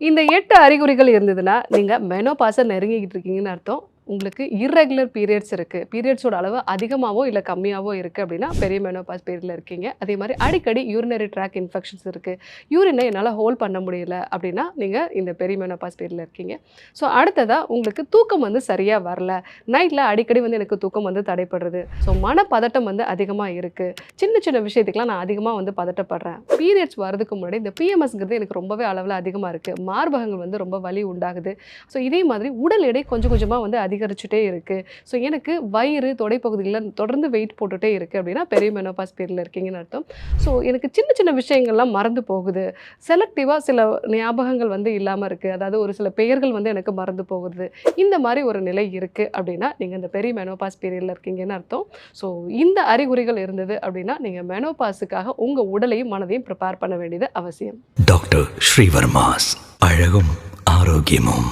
இந்த எட்டு அறிகுறிகள் இருந்ததுன்னா நீங்க மெனோபாஸை நெருங்கிக்கிட்டு இருக்கீங்கன்னு அர்த்தம். உங்களுக்கு இர்ரெகுலர் பீரியட்ஸ் இருக்குது பீரியட்ஸோட அளவு அதிகமாகவோ இல்லை கம்மியாகவோ இருக்குது அப்படின்னா பெரிய மெனோபாஸ் பீரியடில் இருக்கீங்க. அதே மாதிரி அடிக்கடி யூரினரி ட்ராக் இன்ஃபெக்ஷன்ஸ் இருக்குது யூரினை என்னால் ஹோல்ட் பண்ண முடியல அப்படின்னா நீங்கள் இந்த பெரிய மெனோபாஸ் பீரியடில் இருக்கீங்க. ஸோ அடுத்ததாக உங்களுக்கு தூக்கம் வந்து சரியாக வரல. நைட்டில் அடிக்கடி வந்து எனக்கு தூக்கம் வந்து தடைப்படுறது ஸோ மனப்பதட்டம் வந்து அதிகமாக இருக்குது சின்ன சின்ன விஷயத்துக்குலாம் நான் அதிகமாக வந்து பதட்டப்படுறேன். பீரியட்ஸ் வரதுக்கு முன்னாடி இந்த பிஎம்எஸ்ங்கிறது எனக்கு ரொம்பவே அளவில் அதிகமாக இருக்குது மார்பகங்கள் வந்து ரொம்ப வலி உண்டாகுது. ஸோ இதே மாதிரி உடல் எடை கொஞ்சம் கொஞ்சமாக வந்து அதிகரிச்சுட்டே இருக்குது ஸோ எனக்கு வயிறு தொடைப்பகுதியில் தொடர்ந்து வெயிட் போட்டுகிட்டே இருக்குது அப்படின்னா பெரிய மெனோபாஸ் பீரியடில் இருக்கீங்கன்னு அர்த்தம். ஸோ எனக்கு சின்ன சின்ன விஷயங்கள்லாம் மறந்து போகுது. செலக்டிவாக சில ஞாபகங்கள் வந்து இல்லாமல் இருக்குது அதாவது ஒரு சில பெயர்கள் வந்து எனக்கு மறந்து போகுது. இந்த மாதிரி ஒரு நிலை இருக்குது அப்படின்னா நீங்கள் இந்த பெரிய மெனோபாஸ் பீரியடில் இருக்கீங்கன்னு அர்த்தம். ஸோ இந்த அறிகுறிகள் இருந்தது அப்படின்னா நீங்கள் மெனோபாஸுக்காக உங்கள் உடலையும் மனதையும் ப்ரிப்பேர் பண்ண வேண்டியது அவசியம். டாக்டர் ஸ்ரீவர்மாஸ். அழகும் ஆரோக்கியமும்.